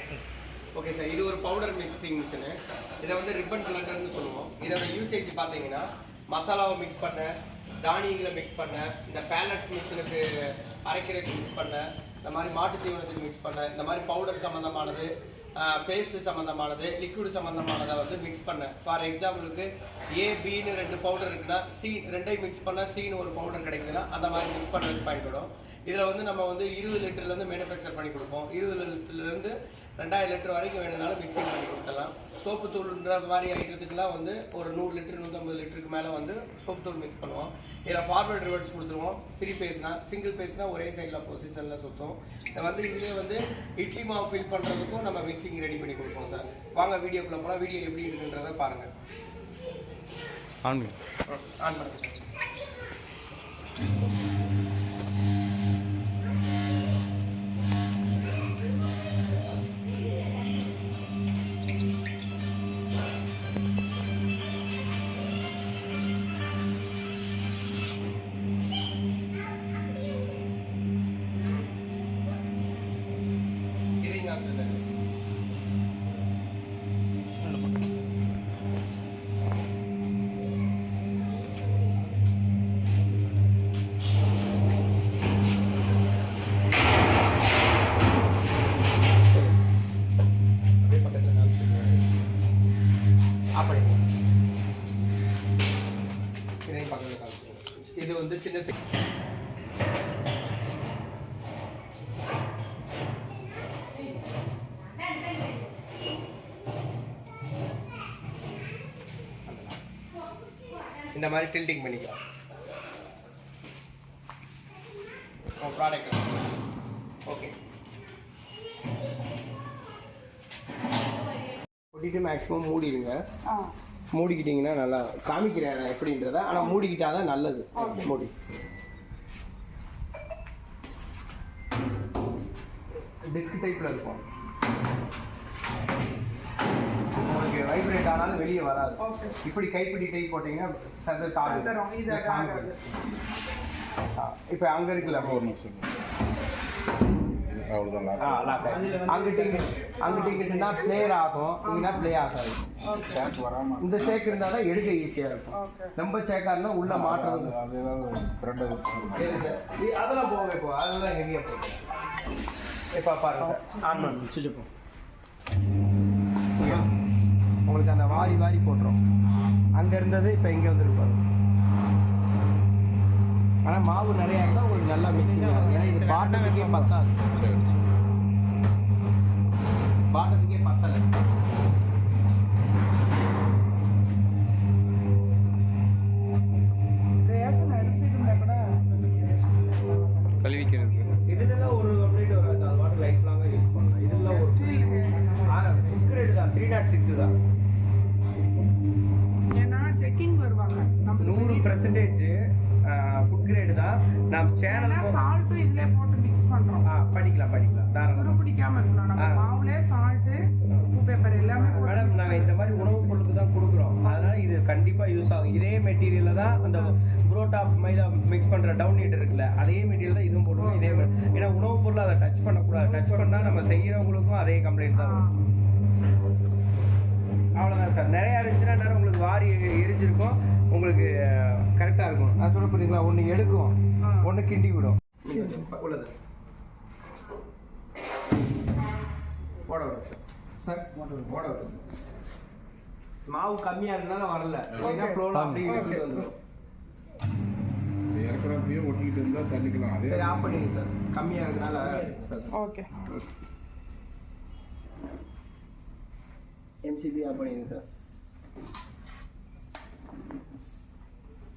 Action okay sir இது ஒரு powder mixing machine இதை வந்து ரிப்பன் பிளண்டர்னு சொல்லுவோம். இதோட யூசேஜ் பார்த்தீங்கன்னா மசாலாவை மிக்ஸ் பண்ண தானியங்களை மிக்ஸ் பண்ண இந்த பேலட் மிஷினுக்கு அரைக்கிறதுக்கு மிக்ஸ் பண்ண இந்த மாதிரி மாட்டு தீவனத்துக்கு மிக்ஸ் பண்ண இந்த மாதிரி பவுடர் சம்மந்தமானது பேஸ்ட் சம்மந்தமானது லிக்விட் சம்மந்தமானதை வந்து மிக்ஸ் பண்ண. ஃபார் எக்ஸாம்பிளுக்கு ஏ பின்னு ரெண்டு பவுடர் இருக்குன்னா சி ரெண்டையும் மிக்ஸ் பண்ணால் சின்னு ஒரு பவுடர் கிடைக்குதுன்னா அந்த மாதிரி மிக்ஸ் பண்ணுறதுக்கு பயன்படும். இதில் வந்து நம்ம வந்து இருபது லிட்டர்லேருந்து மேனுஃபேக்சர் பண்ணி கொடுப்போம். இருபது லிட்டர்லேருந்து ரெண்டாயிரம் லிட்டர் வரைக்கும் வேணும்னாலும் மிக்சிங் பண்ணி கொடுத்துடலாம். சோப்பு தூள்ன்ற மாதிரி ஐட்டத்துக்குலாம் வந்து ஒரு நூறு லிட்டர் நூற்றம்பது லிட்டருக்கு மேலே வந்து சோப்பு தூள் மிக்ஸ் பண்ணுவோம். இதில் ஃபார்வர்ட் ரிவர்ஸ் கொடுத்துருவோம். த்ரீ பேஸ்னா சிங்கிள் பேஸ்னா ஒரே சைடில் பொசிஷனில் சுற்றும் வந்து இதுலேயே வந்து இட்லி மாவு ஃபில் பண்ணுறதுக்கும் நம்ம மிக்சிங் ரெடி பண்ணி கொடுப்போம் சார் வாங்க வீடியோக்குள்ளே போனால் வீடியோ எப்படி இருக்குன்றதை பாருங்கள் ஆன் ஆன் பண்ணுங்க சார் இதையும் காமிச்சிருந்தேன் அப்படியே பக்கத்துல காமிச்சிருக்கேன். அப்படி இதையும் பக்கத்துல காமிச்சிருக்கேன். இது வந்து சின்ன இந்த மாதிரி டில்டிங் பண்ணிக்கலாம். ப்ராடக்ட் ஓகே கொட்டிட்டு மேக்ஸிமம் மூடிடுங்க. மூடிக்கிட்டிங்கன்னா நல்லா காமிக்கிறேன் எப்படின்றத? ஆனால் மூடிக்கிட்டா தான் நல்லது மூடி. டிஸ்க் டைப்பில் இருக்கும். உங்களுக்கு வைப்ரேட் ஆனாலும் வெளியே வராது. ஓகே இப்படி கைப்பிடி டைப் போட்டிங்கன்னா சத. ஆ, இப்போ அங்கே இருக்குல்ல ஒரு நிமிஷம். இந்த ஷேக் இருந்தால் தான் எடுக்க ஈஸியாக இருக்கும். ஓகே ரொம்ப ஷேக்காக இருந்தால் உள்ள மாட்டுறது. அதெல்லாம் போக இப்போ. அதெல்லாம் போகும் இப்போ பாருங்க சார். ஆன் பண்ணு சுவிட்ச் போ உங்களுக்கு அந்த வாரி வாரி போட்டுரும். அங்கே இருந்தது இப்போ இங்கே வந்துருக்கு பாருங்க ஆனால் மாவு நிறையா இருந்தால் உங்களுக்கு நல்லா மிக்சிங் ஆகும் ஏன்னா இது பாட்டத்துக்கே பத்தாது. பாட்டத்துக்கே பத்தலை. கழுவிக்கிறது இதுலலாம் ஒரு கம்ப்ளைண்ட் வராது. அது வாட்டர் லைஃப் லாங்காக யூஸ் பண்ணலாம். இதெல்லாம் ஒரு ஃபுட் கிரேட் தான். த்ரீ நாட் சிக்ஸ் தான். நூறு பர்சன்டேஜ் ஃபுட் கிரேடு தான். நம்ம சேனல் சால்ட்டும் இதுலயே போட்டு மிக்ஸ் பண்றோம். படிக்கலாம் படிக்கலாம். தாராளமாக துரு பிடிக்காம இருக்கணும். நம்ம. மாவுலே சால்ட் உப்பு பேப்பர் எல்லாமே போட்டு மேடம் நாங்கள் இந்த மாதிரி உணவுப் பொருளுக்கு தான் கொடுக்குறோம். அதனால இது கண்டிப்பாக யூஸ் ஆகும். இதே மெட்டீரியலில் தான் அந்த புரோட்டா மைதா மிக்ஸ் பண்ணுற டவுன் நீட் இருக்குல்ல அதே மெட்டீரியல் தான் இதுவும் போட்டுருவோம் இதே ஏன்னா உணவுப் பொருள் அதை டச் பண்ணக்கூடாது. டச் பண்ணால் நம்ம செய்கிறவங்களுக்கும் அதே கம்ப்ளைண்ட் தான் அவ்வளோதான் சார் நிறையா இருந்துச்சுன்னா நேரம் உங்களுக்கு வாரி எரிஞ்சிருக்கும். உங்களுக்கு கரெக்டாக இருக்கும். நான் சொல்ல போறீங்களா ஒன்று எடுக்கும். ஒன்று கிண்டி விடும். உள்ளது. போட விடுங்க சார் சார் போட விடுங்க மாவு கம்மியாக இருந்தாலும் வரல. ஏன்னா ஃப்ளோவில் அப்படியே வந்துடும் இறக்குறப்பயே ஒட்டிக்கிட்டு இருந்தா தள்ளிக்கலாம். அதே சரி ஆஃப் பண்ணிங்க சார். கம்மியாக இருக்கிறதுனால சார். ஓகே எம்சிபி ஆஃப் பண்ணிடுங்க சார்.